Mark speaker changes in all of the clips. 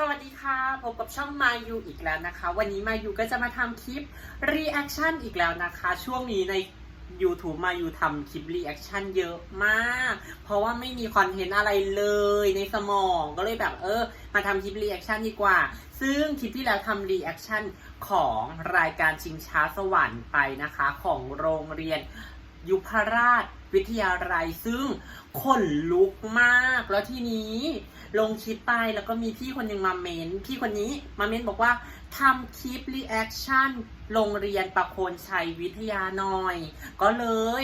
Speaker 1: สวัสดีค่ะ พบกับช่องมายูอีกแล้วนะคะ วันนี้มายูก็จะมาทำคลิปรีแอคชั่นอีกแล้วนะคะ ช่วงนี้ใน YouTube มายูทำคลิปรีแอคชั่นเยอะมาก เพราะว่าไม่มีคอนเทนต์อะไรเลยในสมองก็เลยแบบเออ มาทำคลิปรีแอคชั่นดีกว่า ซึ่งคลิปที่แล้วทำรีแอคชั่นของรายการชิงช้าสวรรค์ไปนะคะ ของโรงเรียนยุพราชวิทยาลัยซึ่งขนลุกมากแล้วทีนี้ ลงคลิปไปแล้วก็มีพี่คนหนึ่งมาเมนพี่คนนี้มาเมนบอกว่าทำคลิปรีแอคชั่นโรงเรียนประโคนชัยวิทยาหน่อย ก็เลย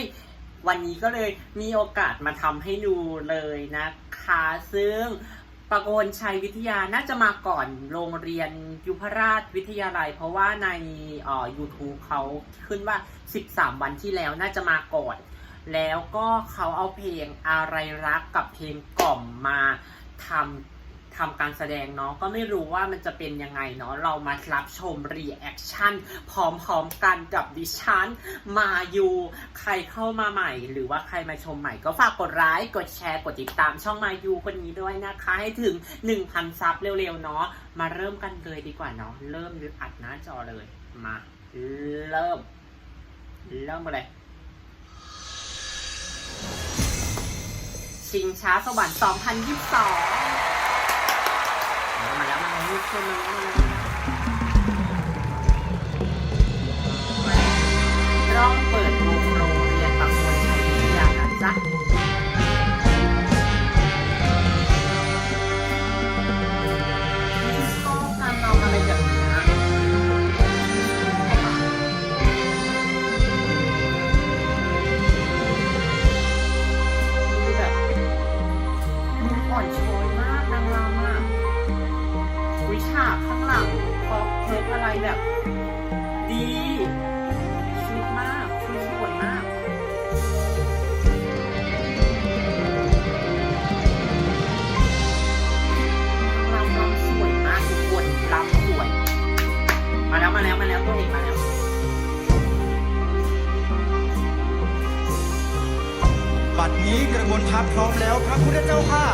Speaker 1: วันนี้ก็เลยมีโอกาสมาทำให้ดูเลยนะคะ ซึ่งประโคนชัยวิทยาน่าจะมาก่อนโรงเรียนยุพราชวิทยาลัย เพราะว่าในอ่อ YouTube เขาขึ้นว่า 13 วันที่แล้วน่าจะมาก่อน แล้วก็เขาเอาเพลงอะไรรักกับเพลงกล่อมมา ทำทำการแสดงเนาะก็ไม่รู้ว่ามันจะเป็นยังไงเนาะเรามารับชมรีแอคชั่นพร้อมๆกันกับดิฉันมาอยู่ใครเข้ามาใหม่ หรือว่าใครมาชมใหม่ก็ฝากกดไลค์กดแชร์กดติดตามช่องมายูคนนี้ด้วยนะคะ ให้ถึง 1,000 ซับเร็วๆเนาะมาเริ่มกันเลยดีกว่าเนาะเริ่มอัดหน้าจอเลยมาเริ่ม เริ่มเลยชิงช้าสวรรค์2022 มา บัดนี้
Speaker 2: กระบวนทัพพร้อมแล้วพระพุทธเจ้าค่ะ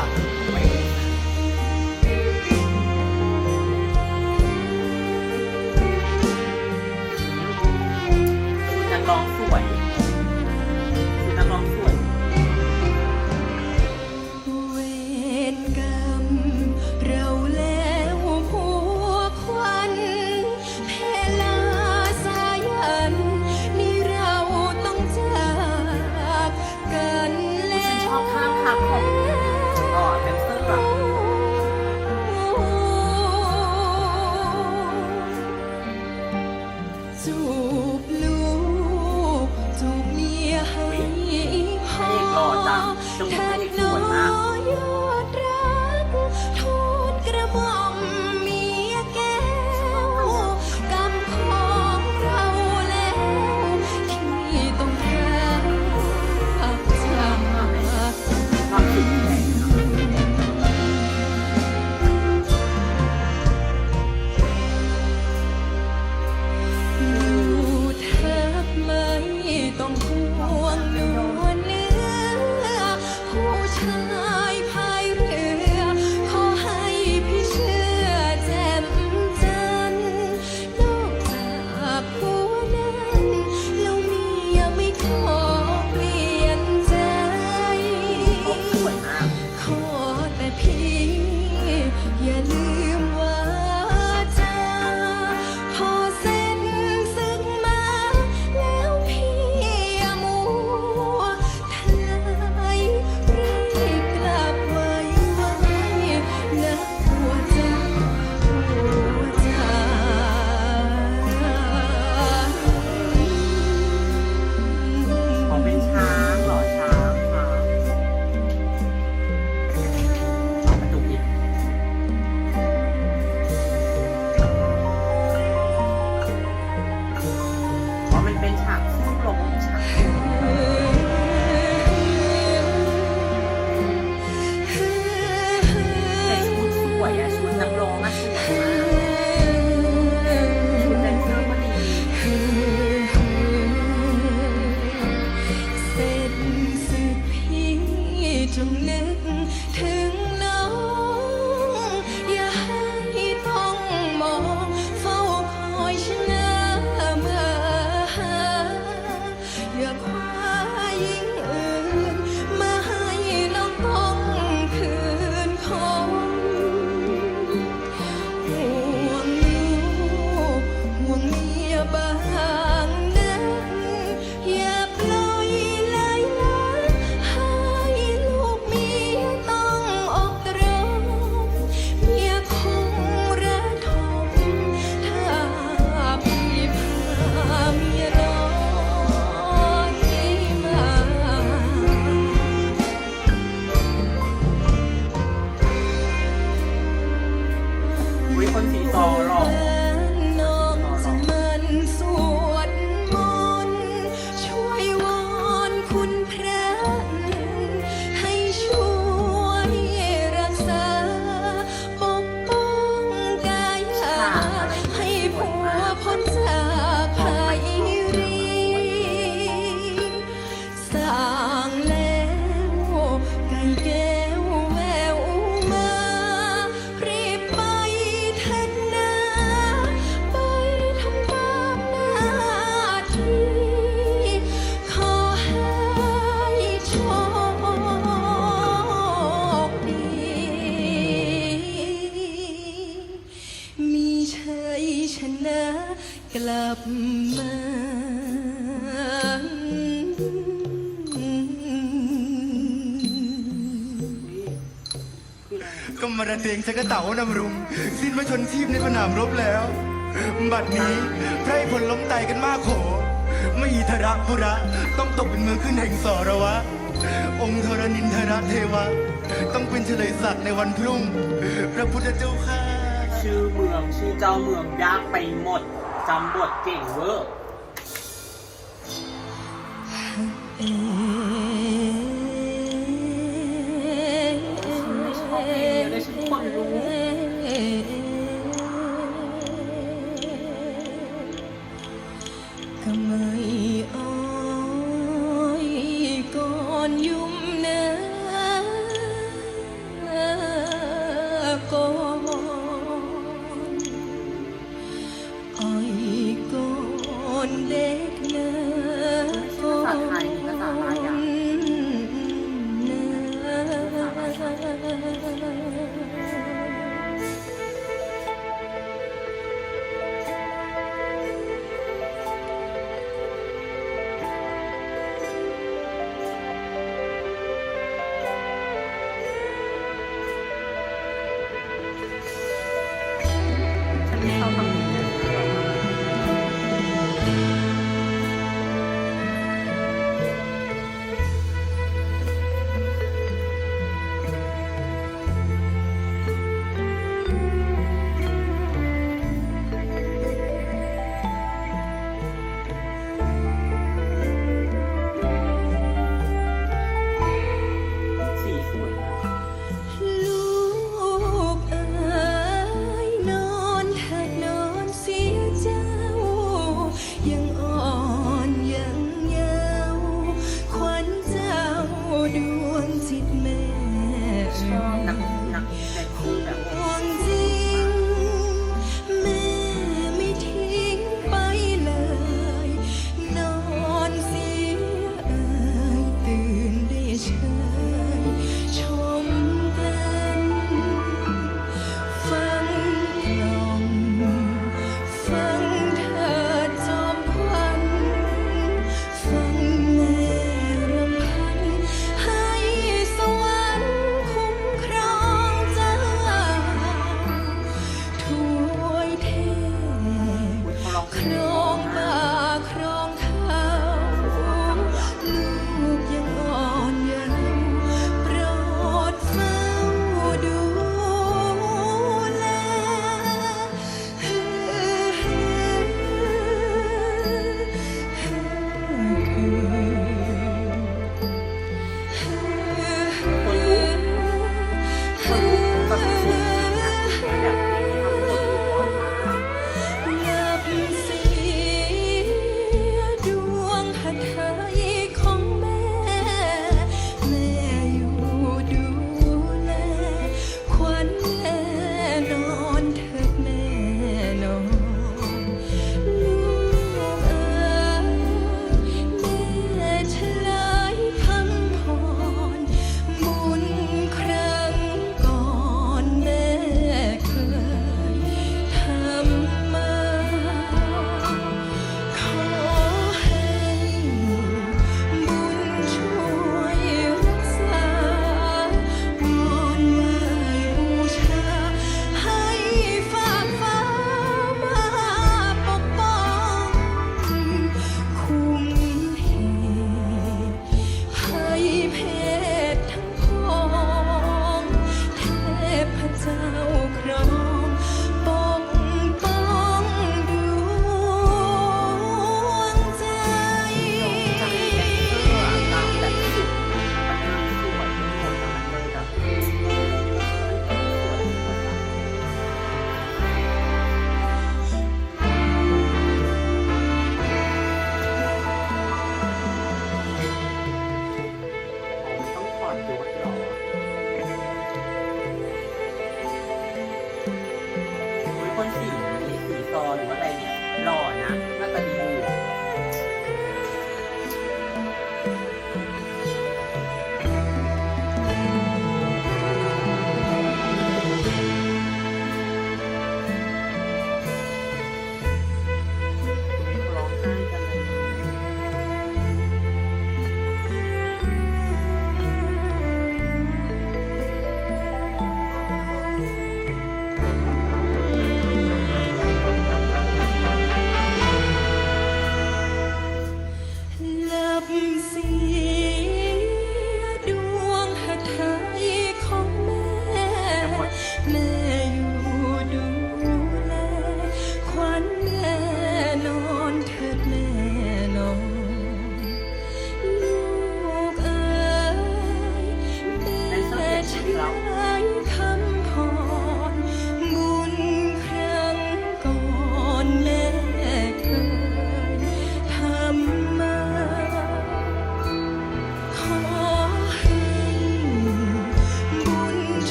Speaker 1: อุ้ย
Speaker 3: คน ก็
Speaker 1: มา
Speaker 4: ระ
Speaker 2: เตงชักกระเต๋านำรุง สิ้นพระชนชีพในสนามรบแล้ว บัดนี้ไพร่พลล้มตายกันมากโขไม่อีทระพุระ ต้องตกเป็นเมืองขึ้นแห่งสรวะ องค์ธรณินทรเทวะ ต้องเป็นเฉลยศักดิ์ในวันพรุ่ง พระพุทธเจ้าข้า
Speaker 5: ชื่อเมืองชื่อเจ้าเมืองยากไปหมดจำบทเก่งเวอร์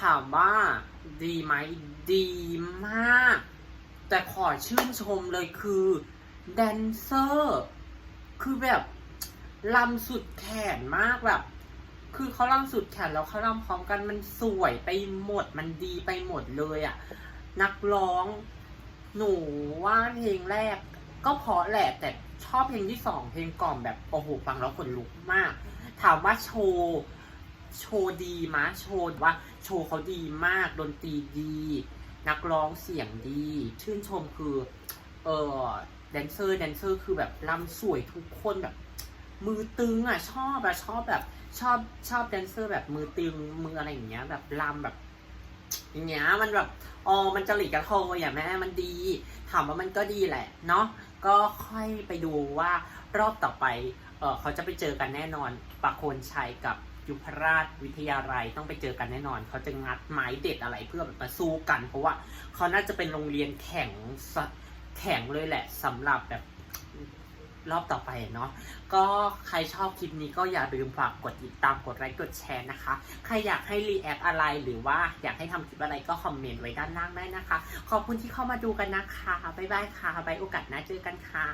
Speaker 1: ถามว่าดีไหมดีมาก แต่ขอชื่นชมเลยคือแดนเซอร์คือแบบลำสุดแขนมากแบบ คือเขาลำสุดแขนแล้วเขาลำพร้อมกันมันสวยไปหมดมันดีไปหมดเลยอะ่ะ นักร้อง หนูว่าเพลงแรก ก็เพราะแหละแต่ชอบเพลงที่สองเพลงก่อมแบบโอ้โหฟังแล้วขนลุกมาก ถามว่าโชว์ โชว์ดีมะโชว์ว่าโชว์เขาดีมากดนตรีดี นักร้องเสียงดี ชื่นชมคือเออแดนเซอร์แดนเซอร์คือแบบรำสวยทุกคนแบบ มือตึงอะ ชอบอะชอบแบบ ชอบชอบแดนเซอร์แบบมือตึงมืออะไรอย่างเงี้ย แบบรำแบบ อย่างเงี้ยมันแบบอ๋อมันจริตกระโทยอะแม่มันดี ถามว่ามันก็ดีแหละ เนาะก็ค่อยไปดูว่ารอบต่อไปเออเขาจะไปเจอกันแน่นอนปะโคนชัยกับ ยุพราชวิทยาลัยต้องไปเจอกันแน่นอน เขาจะงัดไม้เด็ดอะไรเพื่อแบบมาสู้กัน เพราะว่าเขาน่าจะเป็นโรงเรียนแข่งสะแข่งเลยแหละสำหรับแบบรอบต่อไปเนาะก็ใครชอบคลิปนี้ก็อย่าลืมฝากกดติดตามกดไลค์กดแชร์นะคะ ใครอยากให้รีแอคอะไรหรือว่าอยากให้ทำคลิปอะไรก็คอมเมนต์ไว้ด้านล่างได้นะคะ ขอบคุณที่เข้ามาดูกันนะคะ บ๊ายบายค่ะไว้โอกาสหน้าเจอกันค่ะ